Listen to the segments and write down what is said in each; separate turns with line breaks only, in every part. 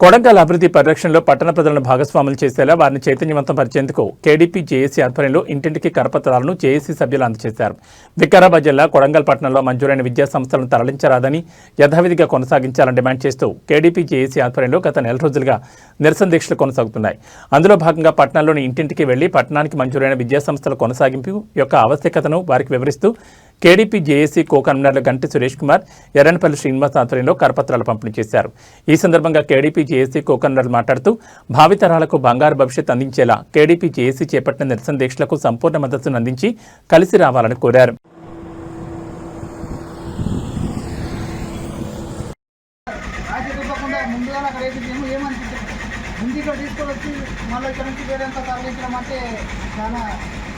కొడంగల్ అభివృద్ధి పరిరక్షణలో పట్టణ ప్రజలను భాగస్వాములు చేసేలా వారిని చైతన్యవంతం పరిచేందుకు కేడీపీ జేఏసీ ఆధ్వర్యంలో ఇంటింటికి కరపత్రాలను జేఏసీ సభ్యులు అందజేశారు. వికారాబాద్ జిల్లా కొడంగల్ పట్టణంలో మంజూరైన విద్యా సంస్థలను తరలించరాదని యథావిధిగా కొనసాగించాలని డిమాండ్ చేస్తూ కేడీపీ జేఏసీ ఆధ్వర్యంలో గత నెల రోజులుగా నిరసన దీక్షలు కొనసాగుతున్నాయి. అందులో భాగంగా పట్టణంలోని ఇంటింటికి వెళ్ళి పట్టణానికి మంజూరైన విద్యా సంస్థల కొనసాగింపు యొక్క ఆవశ్యకతను వారికి వివరిస్తూ కేడీపీ జేఏసీ కో కన్వీనర్లు గంటి సురేష్ కుమార్ ఎర్రనపల్లి శ్రీనివాస్ ఆధ్వర్యంలో కరపత్రాలు పంపిణీ చేశారు. ఈ సందర్భంగా కేడీపీ జేఏసీ కో కన్వీనర్లు మాట్లాడుతూ భావితరాలకు బంగారు భవిష్యత్ అందించేలా కేడీపీ జేఏసీ చేపట్టిన నిరసన దీక్షలకు సంపూర్ణ మద్దతును అందించి కలిసి రావాలని కోరారు.
రాజీ అక్కడ వేసి మేము ముందు ఇక్కడ తీసుకొని వచ్చి మళ్ళీ ఇక్కడ నుంచి వేరేంత తరలించడం అంటే చాలా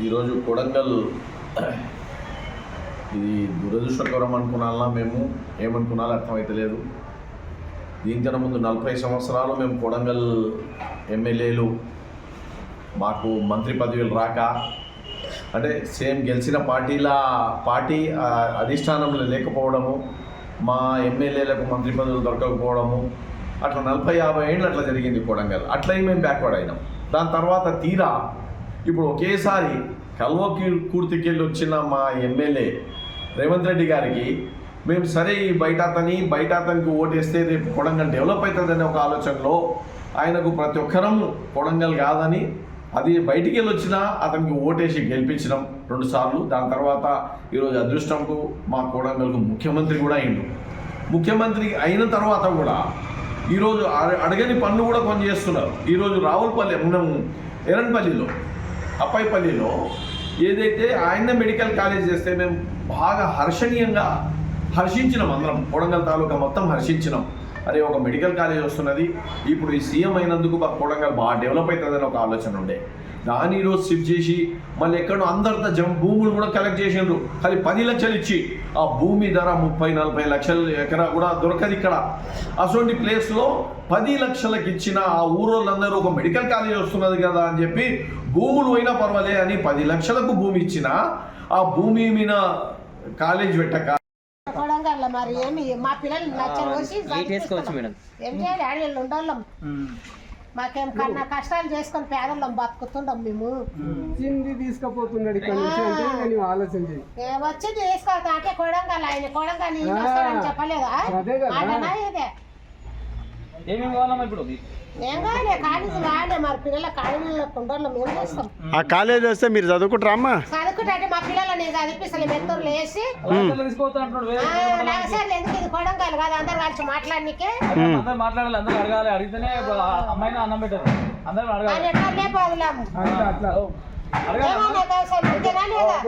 ఈరోజు కొడంగల్ ఇది దురదృష్టకరం అనుకున్నాలా మేము? ఏమనుకున్నాలో అర్థమైతలేదు. దీనికన్నా ముందు నలభై సంవత్సరాలు మేము కొడంగల్ ఎమ్మెల్యేలు. మాకు మంత్రి పదవులు రాక అంటే సేమ్ గెలిచిన పార్టీల పార్టీ అధిష్టానంలో లేకపోవడము మా ఎమ్మెల్యేలకు మంత్రి పదవులు దొరకకపోవడము అట్లా నలభై యాభై ఏళ్ళు అట్లా జరిగింది కొడంగల్. అట్లయి మేము బ్యాక్వర్డ్ అయినాం. దాని తర్వాత తీరా ఇప్పుడు ఒకేసారి కల్వకి కూర్తికెళ్ళి వచ్చిన మా ఎమ్మెల్యే రేవంత్ రెడ్డి గారికి మేము సరే ఈ బయట అతని బయట అతనికి ఓటేస్తే రేపు కొడంగల్ డెవలప్ అవుతుందనే ఒక ఆలోచనలో ఆయనకు ప్రతి ఒక్కరం కొడంగల్ కాదని అది బయటికి వెళ్ళి వచ్చినా అతనికి ఓటేసి గెలిపించడం రెండుసార్లు దాని తర్వాత ఈరోజు అదృష్టంకు మా కొడంగల్కు ముఖ్యమంత్రి కూడా అయిండు. ముఖ్యమంత్రి అయిన తర్వాత కూడా ఈరోజు అడగని పనులు కూడా కొన్ని చేస్తున్నారు ఈరోజు రావులపల్లి మనం ఎరణపల్లిలో అప్పాయిపల్లిలో ఏదైతే ఆయన మెడికల్ కాలేజ్ చేస్తే మేము బాగా హర్షణీయంగా హర్షించినాం అందరం. కొడంగల్ తాలూకా మొత్తం హర్షించినాం. అరే ఒక మెడికల్ కాలేజ్ వస్తున్నది. ఇప్పుడు ఈ సీఎం అయినందుకు మా కొడంగల్ బాగా డెవలప్ అవుతుందని ఒక ఆలోచన ఉండే. దాని ఈరోజు షిఫ్ట్ చేసి మళ్ళీ ఎక్కడో అందరితో జం భూములు కూడా కలెక్ట్ చేసిండ్రు. అది పది లక్షలు ఇచ్చి ఆ భూమి ధర ముప్పై నలభై లక్షలు ఎకరా కూడా దొరకదు ఇక్కడ. అటువంటి ప్లేస్లో పది లక్షలకు ఇచ్చిన ఆ ఊరోళ్ళందరూ ఒక మెడికల్ కాలేజ్ వస్తున్నది కదా అని చెప్పి భూములు పోయినా పర్వాలే అని పది లక్షలకు భూమి ఇచ్చిన ఆ భూమి మీద కాలేజ్ పెట్టక
మరి ఏమి? మా పిల్లలు నచ్చని వచ్చి
వేసుకోవచ్చు మేడం.
ఏం చేయాలి? ఆడవాళ్ళు ఉండోళ్ళం. మాకేం కన్నా కష్టాలు చేసుకొని పేదోళ్ళం బతుకుతుండం మేము.
తిండి తీసుకుపోతున్నాడు ఇక్కడ నుంచి అంటే నేను ఆలోచన
వచ్చి తీసుకోవద్దు అంటే కొడంగల్ ఆయన కొడంగల్ ఈయన వస్తాడని చెప్పలేదా? ఇదే
ఏమేమి కావాలమ్మా ఇప్పుడు?
ఏం కావాలి కాలేజీ కావాలి మరి పిల్లల కాలేజీలో ఉండోళ్ళం. ఏం చేస్తాం?
ఆ కాలేజ్ వస్తే మీరు చదువుకుంటారా అమ్మా?
చదువుకుంటే మా పిల్లలు
నేను చదివిస్తాను మెత్తూరు లేసి
నాగసార్లు ఎందుకు ఇది కొడంగాలి కాదు అందరు కలిసి మాట్లాడనికే.
అందరు మాట్లాడాలి అందరు అడగాలి అడిగితేనే అమ్మాయిని అన్నం పెట్టారు. అందరూ అడగాలి.
ఎట్లా లేపాదులాము లేదా?